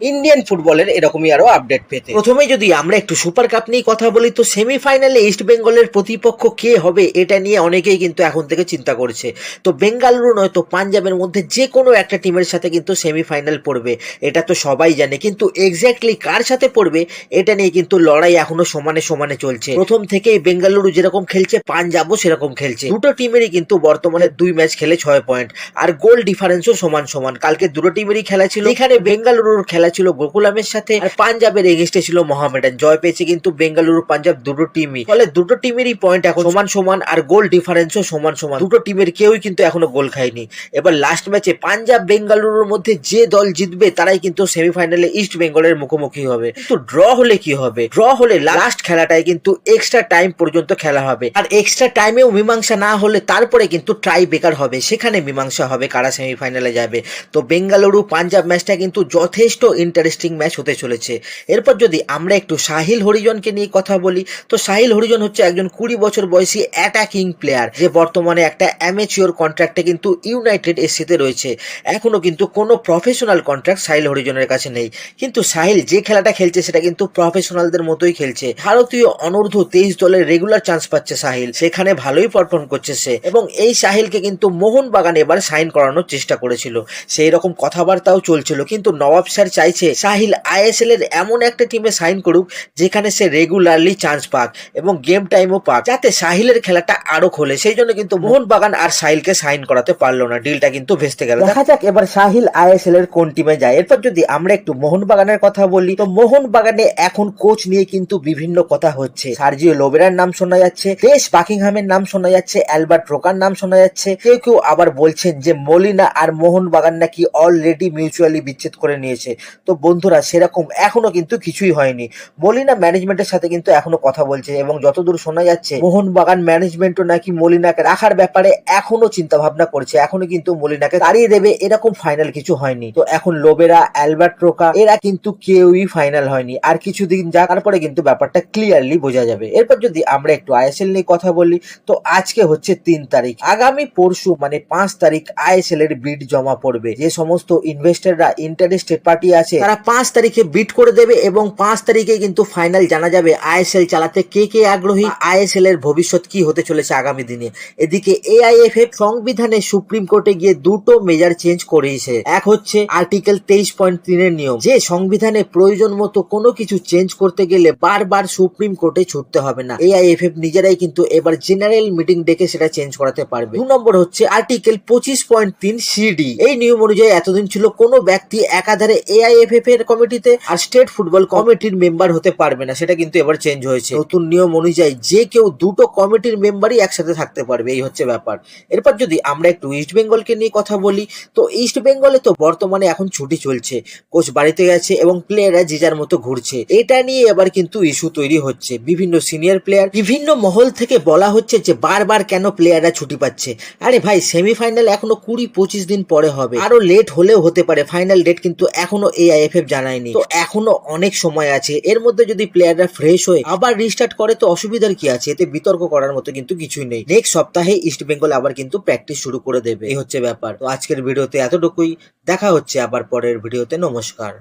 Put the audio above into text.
Indian ফুটবলের এরকমই আরও আপডেট পেতে। প্রথমে যদি আমরা একটু সুপার কাপ নিয়ে কথা বলি, তো সেমিফাইনালে ইস্ট বেঙ্গলের প্রতিপক্ষ কে হবে, এটা নিয়ে অনেকেই কিন্তু এখন থেকে চিন্তা করছে। তো বেঙ্গালুরু নয়, তো পাঞ্জাবের মধ্যে যে কোনো একটা টিমের সাথে কিন্তু সেমিফাইনাল পড়বে, এটা তো সবাই জানে। কিন্তু এক্স্যাক্টলি কার সাথে পড়বে, এটা নিয়ে কিন্তু লড়াই এখনও সমানে সমানে চলছে। প্রথম থেকেই বেঙ্গালুরু যেরকম খেলছে পাঞ্জাবও সেরকম খেলছে। দুটো টিমেরই কিন্তু বর্তমানে দুই ম্যাচ খেলে ছয় পয়েন্ট আর গোল ডিফারেন্সও সমান সমান। কালকে দুটো টিমেরই খেলা ছিল। এখানে বেঙ্গালুরুর খেলা ছিল গোকুলামের সাথে আর পাঞ্জাবের এগেস্টে ছিল মোহামেডান। জয় পেয়েছে কিন্তু বেঙ্গালুরু, পাঞ্জাব দুটো টিমই। ফলে দুটো টিমেরই পয়েন্ট এখন সমান সমান আর গোল ডিফারেন্সও সমান সমান। দুটো টিমের কেউই কিন্তু এখনও গোল খায়নি। এবার লাস্ট ম্যাচে পাঞ্জাব, বেঙ্গালুরুর মধ্যে যে দল জিতবে, তারাই কিন্তু সেমিফাইনালে ইস্ট বেঙ্গলের মুখোমুখি হবে। কিন্তু ড্র হলে কি হবে? ড্র হলে লাস্ট খেলাটায় কিন্তু এক্সট্রা টাইম পর্যন্ত খেলা হবে। আর এক্সট্রা টাইমেও মীমাংসা না হলে তারপরে কিন্তু ট্রাই বেকার হবে। সেখানে মীমাংসা হবে কারা সেমিফাইনালে যাবে। তো বেঙ্গালুরু, পাঞ্জাব ম্যাচটা কিন্তু যথেষ্ট ইন্টারেস্টিং ম্যাচ হতে চলেছে। এরপর যদি আমরা একটু সাহিল হরিজনকে নিয়ে কথা বলি, তো সাহিল হরিজন হচ্ছে একজন কুড়ি বছর বয়সী অ্যাটাকিং প্লেয়ার যে বর্তমানে একটা অ্যামেচিওর কন্ট্রাক্টে কিন্তু ইউনাইটেড এসিতে রয়েছে। এখনও কিন্তু কোনো প্রফেশনাল কন্ট্রাক্ট সাহিল হরিজনের কাছে নেই। কিন্তু সাহিল যে খেলাটা খেলছে, সেটা কিন্তু প্রফেশনালদের মতোই খেলছে। ভারতীয় অনূর্ধ্ব তেইশ দলের রেগুলার চান্স পাচ্ছে সাহিল। সেখানে ভালোই পারফর্ম করছে সে। এবং এই সাহিলকে কিন্তু মোহনবাগান এবার সাইন করানোর চেষ্টা করেছিল। সেই রকম কথাবার্তাও চলছিল। কিন্তু নবাব স্যার চাইছে সাহিল আইএসএল এর এমন একটা টিমে সাইন করুক যেখানে সে রেগুলারলি চান্স পাক এবং গেম টাইমও পাক যাতে সাহিলের খেলাটা আরও খোলে। সেই জন্য কিন্তু মোহনবাগান আর সাহিলকে সাইন করাতে পারল না। ডিলটা কিন্তু ভেস্তে গেল। দেখা যাক এবার সাহিল আইএসএল এর কোন টিমে যায়। এরপর যদি আমরা একটু মোহনবাগানের কথা বলি তো মোহনবাগানে এখন কোচ নিয়ে কিন্তু বিভিন্ন কথা হচ্ছে। সার্জিও লোবেরার নাম শোনা যাচ্ছে দেশ বাকিংহামের নাম শোনা যাচ্ছে অ্যালবার্ট রোকার নাম শোনা যাচ্ছে। কেউ কেউ আবার বলছেন যে মলিনা আর মোহনবাগান নাকি অলরেডি মিউচুয়ালি বিচ্ছেদ করে নিয়েছে। তো বন্ধুরা, সেরকম এখনও কিন্তু কিছুই হয়নি। মলিনা ম্যানেজমেন্টের সাথে কিন্তু এখনও কথা বলছে এবং যতদূর শোনা যাচ্ছে, মোহনবাগান ম্যানেজমেন্টও নাকি মলিনাকে রাখার ব্যাপারে এখনও চিন্তা ভাবনা করছে। এখনও কিন্তু মলিনাকে তাড়িয়ে দেবে, এরকম ফাইনাল কিছু হয়নি। তো এখন লোবেরা অ্যালবার্ট রোকা, এরা কিন্তু কেউই ফাইনাল হয়নি। আর কিছুদিন যা, তারপরে কিন্তু ব্যাপারটা ক্লিয়ারলি বোঝা যাবে। এরপর যদি আমরা একটু আইএসএল নিয়ে কথা বলি, তো আজকে হচ্ছে তিন তারিখ। আগামী পরশু মানে পাঁচ তারিখ আইএসএল এর বিড জমা পড়বে। যে সমস্ত ইনভেস্টররা ইন্টারেস্টেড পার্টি আছে তারা পাঁচ তারিখে বিট করে দেবে এবং পাঁচ তারিখে কিন্তু ফাইনাল জানা যাবে আইএসএল চালাতে কে কে আগ্রহী আইএসএল এর ভবিষ্যৎ কি হতে চলেছে আগামী দিনে। এদিকে এআইএফএফ সংবিধানে সুপ্রিম কোর্টে গিয়ে দুটো মেজার চেঞ্জ করেছে এক হচ্ছে আর্টিকেল তেইশ পয়েন্ট তিনের নিয়ম, যে সংবিধানে প্রয়োজন মতো কোনো কিছু চেঞ্জ করতে গেলে বারবার সুপ্রিম কোর্টে ছুটতে হবে না। এআইএফএফ নিজেরাই কিন্তু এবার জেনারেল মিটিং ডেকে সেটা চেঞ্জ করাতে পারবে। দু নম্বর হচ্ছে আর্টিকেল পঁচিশ পয়েন্ট তিন সিডি এই নিয়ম অনুযায়ী এতদিন ছিল কোনো ব্যক্তি একাধারে এআইএফএফ এর কমিটিতে আর স্টেট ফুটবল কমিটির মেম্বার হতে পারবে না, সেটা কিন্তু এবার চেঞ্জ হয়েছে। নতুন নিয়ম অনুযায়ী যে কেউ দুটো কমিটির মেম্বারই একসাথে থাকতে পারবে, এই হচ্ছে ব্যাপার। এরপর যদি আমরা একটু ইস্ট বেঙ্গলকে নিয়ে কথা বলি, তো ইস্ট বেঙ্গলে তো বর্তমানে এখন ছুটি চলছে। কোচ বাড়িতে গেছে এবং প্লেয়াররা যে যার মতো ঘুরছে। এটা নিয়ে এবার কিন্তু ইস্যু তৈরি হচ্ছে। বিভিন্ন সিনিয়র প্লেয়ার বিভিন্ন মহল থেকে বলা হচ্ছে যে বারবার কেন প্লেয়াররা ছুটি পাচ্ছে। আরে ভাই সেমিফাইনাল এখনও কুড়ি পঁচিশ দিন পরে হবে। আরও লেট হলেও হতে পারে। ফাইনাল ডেট কিন্তু এখনও এআইএফএফ জানায়নি। তো এখনও অনেক সময় আছে। এর মধ্যে যদি প্লেয়াররা ফ্রেশ হয়ে আবার রিস্টার্ট করে, তো অসুবিধার কি আছে? এতে বিতর্ক করার মতো কিন্তু কিছুই নেই। নেক্সট সপ্তাহে ইস্ট বেঙ্গল আবার কিন্তু প্র্যাকটিস শুরু করে দেবে। এই হচ্ছে ব্যাপার। তো আজকের ভিডিওতে এতটুকুই। দেখা হচ্ছে আবার পরের ভিডিওতে। নমস্কার।